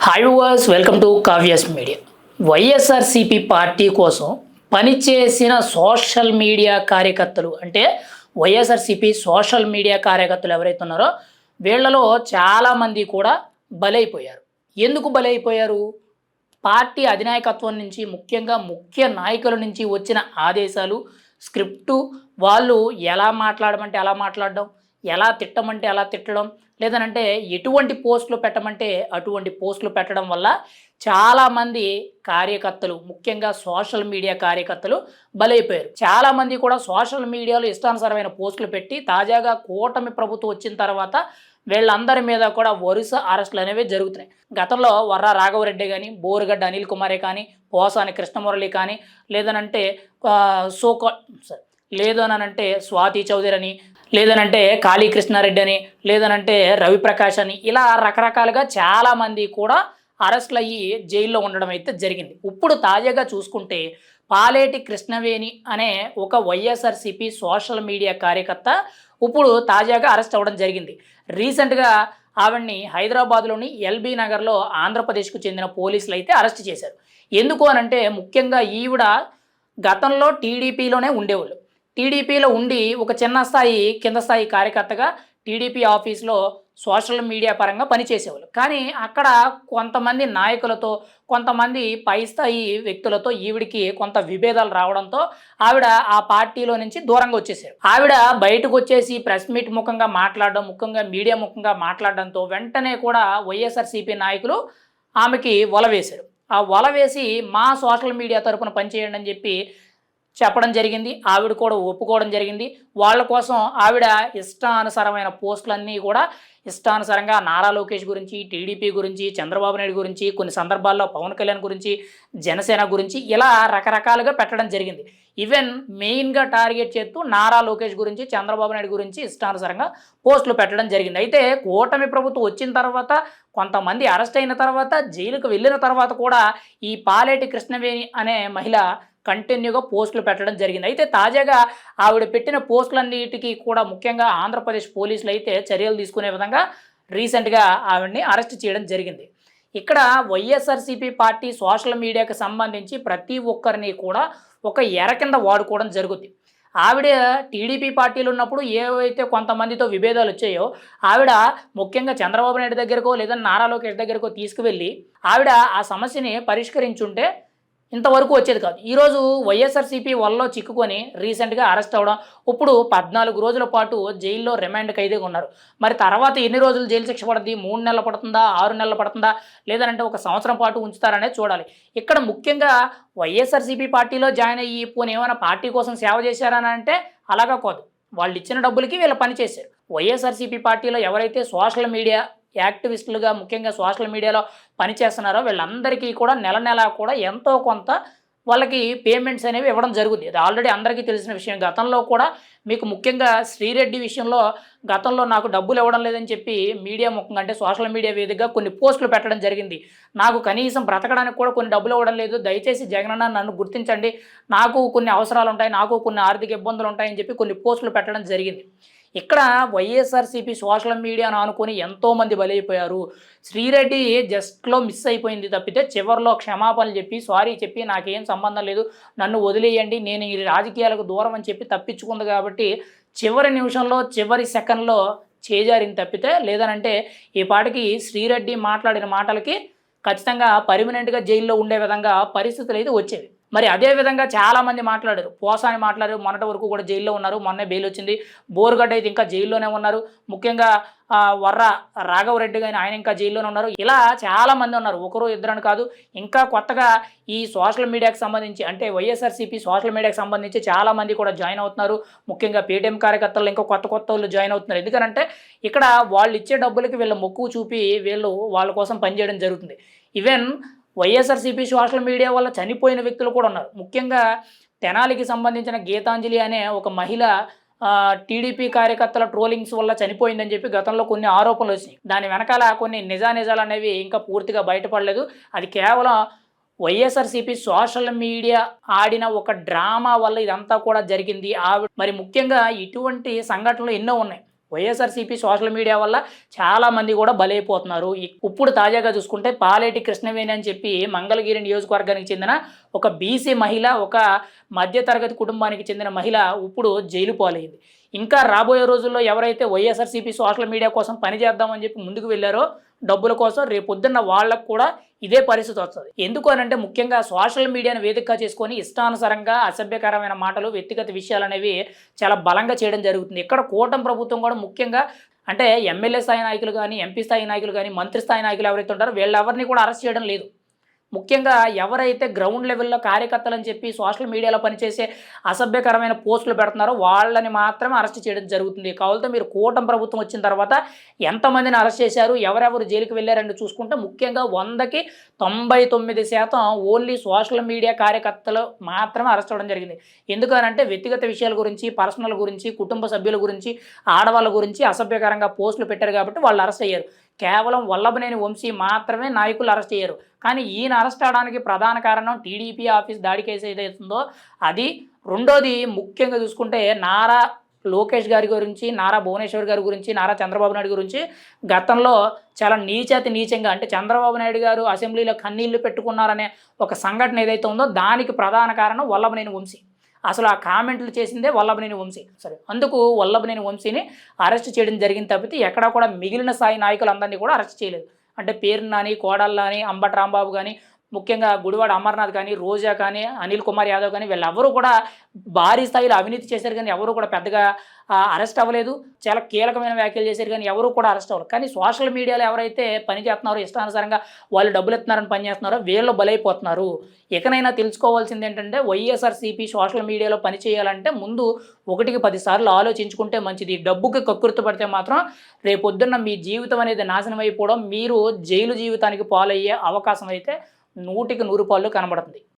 Hi was welcome to Kavya's media YSRCP party కోసం పనిచేసిన social media కార్యకర్తలు అంటే వైఎస్ఆర్సిపి సోషల్ మీడియా కార్యకర్తలు ఎవరైతే ఉన్నారో వీళ్ళలో చాలామంది కూడా బలైపోయారు. ఎందుకు బలైపోయారు? పార్టీ అధినాయకత్వం నుంచి ముఖ్యంగా ముఖ్య నాయకుల నుంచి వచ్చిన ఆదేశాలు స్క్రిప్టు వాళ్ళు ఎలా మాట్లాడమంటే ఎలా మాట్లాడడం ఎలా తిట్టమంటే ఎలా తిట్టడం? లేదనంటే ఎటువంటి పోస్టులు పెట్టమంటే అటువంటి పోస్టులు పెట్టడం వల్ల చాలామంది కార్యకర్తలు ముఖ్యంగా సోషల్ మీడియా కార్యకర్తలు బలైపోయారు. చాలామంది కూడా సోషల్ మీడియాలో ఇష్టానుసారమైన పోస్టులు పెట్టి తాజాగా కూటమి ప్రభుత్వం వచ్చిన తర్వాత వీళ్ళందరి మీద కూడా వరుస అరెస్టులు అనేవి జరుగుతున్నాయి. గతంలో వర్ర రాఘవరెడ్డి కానీ బోరుగడ్డ అనిల్ కుమారే కానీ పోసాని కృష్ణమురళి కానీ లేదనంటే ఆ, లేదనంటే స్వాతి చౌదరి అని లేదనంటే కాళీ కృష్ణారెడ్డి అని లేదనంటే రవిప్రకాష్ అని ఇలా రకరకాలుగా చాలామంది కూడా అరెస్టులు అయ్యి జైల్లో ఉండడం అయితే జరిగింది. ఇప్పుడు తాజాగా చూసుకుంటే పాలేటి కృష్ణవేణి అనే ఒక వైఎస్ఆర్సిపి సోషల్ మీడియా కార్యకర్త ఇప్పుడు తాజాగా అరెస్ట్ అవ్వడం జరిగింది. రీసెంట్గా ఆవిడ్ని హైదరాబాద్లోని ఎల్బీ నగర్లో ఆంధ్రప్రదేశ్కు చెందిన పోలీసులు అయితే అరెస్ట్ చేశారు. ఎందుకు అనంటే ముఖ్యంగా ఈవిడ గతంలో టీడీపీలోనే ఉండేవాళ్ళు. టీడీపీలో ఉండి ఒక చిన్న స్థాయి కింద స్థాయి కార్యకర్తగా టీడీపీ ఆఫీస్లో సోషల్ మీడియా పరంగా పనిచేసేవాళ్ళు. కానీ అక్కడ కొంతమంది నాయకులతో కొంతమంది పై స్థాయి వ్యక్తులతో ఈవిడికి కొంత విభేదాలు రావడంతో ఆవిడ ఆ పార్టీలో నుంచి దూరంగా వచ్చేసారు. ఆవిడ బయటకు వచ్చేసి ప్రెస్ మీట్ ముఖంగా మాట్లాడడం ముఖ్యంగా మీడియా ముఖంగా మాట్లాడడంతో వెంటనే కూడా వైఎస్ఆర్సీపీ నాయకులు ఆమెకి వల వేశారు. ఆ వల వేసి మా సోషల్ మీడియా తరపున పనిచేయండి అని చెప్పి చెప్పడం జరిగింది ఆవిడ కూడా ఒప్పుకోవడం జరిగింది. వాళ్ళ కోసం ఆవిడ ఇష్టానుసరమైన పోస్టులన్నీ కూడా ఇష్టానుసారంగా నారా లోకేష్ గురించి టీడీపీ గురించి చంద్రబాబు నాయుడు గురించి కొన్ని సందర్భాల్లో పవన్ కళ్యాణ్ గురించి జనసేన గురించి ఇలా రకరకాలుగా పెట్టడం జరిగింది. ఈవెన్ మెయిన్గా టార్గెట్ చేస్తూ నారా లోకేష్ గురించి చంద్రబాబు నాయుడు గురించి ఇష్టానుసారంగా పోస్టులు పెట్టడం జరిగింది. అయితే కూటమి ప్రభుత్వం వచ్చిన తర్వాత కొంతమంది అరెస్ట్ అయిన తర్వాత జైలుకు వెళ్ళిన తర్వాత కూడా ఈ పాలేటి కృష్ణవేణి అనే మహిళ కంటిన్యూగా పోస్టులు పెట్టడం జరిగింది. అయితే తాజాగా ఆవిడ పెట్టిన పోస్టులన్నిటికీ కూడా ముఖ్యంగా ఆంధ్రప్రదేశ్ పోలీసులు అయితే చర్యలు తీసుకునే విధంగా రీసెంట్గా ఆవిడని అరెస్ట్ చేయడం జరిగింది. ఇక్కడ వైఎస్ఆర్సీపీ పార్టీ సోషల్ మీడియాకి సంబంధించి ప్రతి ఒక్కరిని కూడా ఒక ఎర కింద వాడుకోవడం జరుగుతుంది ఆవిడ టీడీపీ పార్టీలు ఉన్నప్పుడు ఏవైతే కొంతమందితో విభేదాలు వచ్చాయో ఆవిడ ముఖ్యంగా చంద్రబాబు నాయుడు దగ్గరకో లేదా నారా లోకేష్ దగ్గరకో తీసుకువెళ్ళి ఆవిడ ఆ సమస్యని పరిష్కరించుంటే ఇంతవరకు వచ్చేది కాదు. ఈరోజు వైఎస్ఆర్సీపీ వల్ల చిక్కుకొని రీసెంట్గా అరెస్ట్ అవ్వడం ఇప్పుడు పద్నాలుగు రోజుల పాటు జైల్లో రిమాండ్ ఖైదీగా ఉన్నారు. మరి తర్వాత ఎన్ని రోజులు జైలు శిక్ష పడుతుంది మూడు నెలలు పడుతుందా? ఆరు నెలలు పడుతుందా? లేదంటే ఒక సంవత్సరం పాటు ఉంచుతారనే చూడాలి. ఇక్కడ ముఖ్యంగా వైఎస్ఆర్సీపీ పార్టీలో జాయిన్ అయ్యి పోనీ ఏమైనా పార్టీ కోసం సేవ చేశారని అంటే అలాగా కాదు. వాళ్ళు ఇచ్చిన డబ్బులకి వీళ్ళు పనిచేశారు వైఎస్ఆర్సీపీ పార్టీలో ఎవరైతే సోషల్ మీడియా యాక్టివిస్టులుగా ముఖ్యంగా సోషల్ మీడియాలో పనిచేస్తున్నారో వీళ్ళందరికీ కూడా నెల నెల కూడా ఎంతో కొంత వాళ్ళకి పేమెంట్స్ అనేవి ఇవ్వడం జరుగుతుంది అది ఆల్రెడీ అందరికీ తెలిసిన విషయం. గతంలో కూడా మీకు ముఖ్యంగా శ్రీరెడ్డి విషయంలో గతంలో నాకు డబ్బులు ఇవ్వడం లేదని చెప్పి మీడియా ముఖంగా అంటే సోషల్ మీడియా వేదికగా కొన్ని పోస్టులు పెట్టడం జరిగింది. నాకు కనీసం బ్రతకడానికి కూడా కొన్ని డబ్బులు ఇవ్వడం లేదు. దయచేసి జగనన్న నన్ను గుర్తించండి. నాకు కొన్ని అవసరాలు ఉంటాయి. నాకు కొన్ని ఆర్థిక ఇబ్బందులు ఉంటాయని చెప్పి కొన్ని పోస్టులు పెట్టడం జరిగింది. ఇక్కడ వైఎస్ఆర్సీపీ సోషల్ మీడియాను ఆనుకొని ఎంతోమంది బలైపోయారు. శ్రీరెడ్డి జస్ట్లో మిస్ అయిపోయింది తప్పితే చివరిలో క్షమాపణలు చెప్పి సారీ చెప్పి నాకేం సంబంధం లేదు. నన్ను వదిలేయండి. నేను ఈ రాజకీయాలకు దూరం అని చెప్పి తప్పించుకుంది కాబట్టి చివరి నిమిషంలో చివరి సెకండ్లో చేజారింది తప్పితే లేదనంటే ఈ పాటికి శ్రీరెడ్డి మాట్లాడిన మాటలకి ఖచ్చితంగా పర్మనెంట్గా జైల్లో ఉండే విధంగా పరిస్థితులు అయితే వచ్చేవి. మరి అదే విధంగా చాలామంది మాట్లాడారు. పోసాని మాట్లాడారు. మొన్నటి వరకు కూడా జైల్లో ఉన్నారు. మొన్నే బెయిల్ వచ్చింది. బోరుగడ్డ అయితే ఇంకా జైల్లోనే ఉన్నారు. ముఖ్యంగా వర్ర రాఘవరెడ్డి కానీ ఆయన ఇంకా జైల్లోనే ఉన్నారు. ఇలా చాలామంది ఉన్నారు. ఒకరు ఇద్దరని కాదు. ఇంకా కొత్తగా ఈ సోషల్ మీడియాకి సంబంధించి అంటే వైఎస్ఆర్సీపీ సోషల్ మీడియాకి సంబంధించి చాలామంది కూడా జాయిన్ అవుతున్నారు. ముఖ్యంగా పేటీఎం కార్యకర్తలు ఇంకా కొత్త కొత్త వాళ్ళు జాయిన్ అవుతున్నారు. ఎందుకంటే ఇక్కడ వాళ్ళు ఇచ్చే డబ్బులకి వీళ్ళ మొక్కు చూపి వీళ్ళు వాళ్ళ కోసం పనిచేయడం జరుగుతుంది. ఈవెన్ వైఎస్ఆర్సీపీ సోషల్ మీడియా వల్ల చనిపోయిన వ్యక్తులు కూడా ఉన్నారు. ముఖ్యంగా తెనాలికి సంబంధించిన గీతాంజలి అనే ఒక మహిళ టీడీపీ కార్యకర్తల ట్రోలింగ్స్ వల్ల చనిపోయిందని చెప్పి గతంలో కొన్ని ఆరోపణలు వచ్చినాయి. దాని వెనకాల కొన్ని నిజానిజాలు అనేవి ఇంకా పూర్తిగా బయటపడలేదు. అది కేవలం వైఎస్ఆర్సీపీ సోషల్ మీడియా ఆడిన ఒక డ్రామా వల్ల ఇదంతా కూడా జరిగింది. ఆవిడ మరి ముఖ్యంగా ఇటువంటి సంఘటనలు ఎన్నో ఉన్నాయి. వైఎస్ఆర్సీపీ సోషల్ మీడియా వల్ల చాలా మంది కూడా బలైపోతున్నారు. ఇప్పుడు తాజాగా చూసుకుంటే పాలేటి కృష్ణవేణి అని చెప్పి మంగళగిరి నియోజకవర్గానికి చెందిన ఒక బీసీ మహిళ ఒక మధ్యతరగతి కుటుంబానికి చెందిన మహిళ ఇప్పుడు జైలు పాలైంది. ఇంకా రాబోయే రోజుల్లో ఎవరైతే వైఎస్ఆర్సీపీ సోషల్ మీడియా కోసం పనిచేద్దామని చెప్పి ముందుకు వెళ్ళారో డబ్బుల కోసం రేపొద్దున్న వాళ్ళకు కూడా ఇదే పరిస్థితి వస్తుంది. ఎందుకు అనంటే ముఖ్యంగా సోషల్ మీడియాను వేదికగా చేసుకొని ఇష్టానుసారంగా అసభ్యకరమైన మాటలు వ్యక్తిగత విషయాలు అనేవి చాలా బలంగా చేయడం జరుగుతుంది. ఇక్కడ కూటమి ప్రభుత్వం కూడా ముఖ్యంగా అంటే ఎమ్మెల్యే స్థాయి నాయకులు కానీ ఎంపీ స్థాయి నాయకులు కానీ మంత్రి స్థాయి నాయకులు ఎవరైతే ఉంటారో వీళ్ళెవరిని కూడా అరెస్ట్ చేయడం లేదు. ముఖ్యంగా ఎవరైతే గ్రౌండ్ లెవెల్లో కార్యకర్తలు అని చెప్పి సోషల్ మీడియాలో పనిచేసే అసభ్యకరమైన పోస్టులు పెడుతున్నారో వాళ్ళని మాత్రమే అరెస్ట్ చేయడం జరుగుతుంది. కావాలంటే మీరు కూటమి ప్రభుత్వం వచ్చిన తర్వాత ఎంతమందిని అరెస్ట్ చేశారు ఎవరెవరు జైలుకి వెళ్ళారని చూసుకుంటే ముఖ్యంగా వందకి తొంభై తొమ్మిది శాతం ఓన్లీ సోషల్ మీడియా కార్యకర్తలు మాత్రమే అరెస్ట్ అవ్వడం జరిగింది. ఎందుకనంటే వ్యక్తిగత విషయాల గురించి పర్సనల్ గురించి కుటుంబ సభ్యుల గురించి ఆడవాళ్ళ గురించి అసభ్యకరంగా పోస్టులు పెట్టారు కాబట్టి వాళ్ళు అరెస్ట్ అయ్యారు. కేవలం వల్లభనేని వంశీ మాత్రమే నాయకులు అరెస్ట్ అయ్యారు. కానీ ఈయన అరెస్ట్ అవడానికి ప్రధాన కారణం టీడీపీ ఆఫీస్ దాడి కేసు ఏదైతుందో అది రెండోది ముఖ్యంగా చూసుకుంటే నారా లోకేష్ గారి గురించి నారా భువనేశ్వర్ గారి గురించి నారా చంద్రబాబు నాయుడు గురించి గతంలో చాలా నీచాతి నీచంగా అంటే చంద్రబాబు నాయుడు గారు అసెంబ్లీలో కన్నీళ్ళు పెట్టుకున్నారనే ఒక సంఘటన ఏదైతే ఉందో దానికి ప్రధాన కారణం వల్లభనేని వంశీ. అసలు ఆ కామెంట్లు చేసిందే వల్లభనేని వంశీ. సరే అందుకు వల్లభనేని వంశీని అరెస్ట్ చేయడం జరిగింది తప్పితే ఎక్కడా కూడా మిగిలిన స్థాయి నాయకులందరినీ కూడా అరెస్ట్ చేయలేదు. అంటే పేరు నాని కోడళ్ళ అని అంబటి రాంబాబు కానీ ముఖ్యంగా గుడివాడ అమర్నాథ్ కానీ రోజా కానీ అనిల్ కుమార్ యాదవ్ కానీ వీళ్ళెవరూ కూడా భారీ స్థాయిలో అవినీతి చేశారు కానీ ఎవరు కూడా పెద్దగా అరెస్ట్ అవ్వలేదు. చాలా కీలకమైన వ్యాఖ్యలు చేశారు కానీ ఎవరు కూడా అరెస్ట్ అవ్వలేదు. కానీ సోషల్ మీడియాలో ఎవరైతే పని చేస్తున్నారో ఇష్టానుసారంగా వాళ్ళు డబ్బులు ఎత్తున్నారని పని చేస్తున్నారో వీళ్ళు బలైపోతున్నారు. ఇకనైనా తెలుసుకోవాల్సింది ఏంటంటే వైఎస్ఆర్సీపీ సోషల్ మీడియాలో పని చేయాలంటే ముందు ఒకటికి పదిసార్లు ఆలోచించుకుంటే మంచిది. డబ్బుకి కక్కుర్తి పడితే మాత్రం రేపొద్దున్న మీ జీవితం అనేది నాశనం అయిపోవడం మీరు జైలు జీవితానికి పాలయ్యే అవకాశం అయితే నూటికి నూరు పాళ్ళు కనబడుతుంది.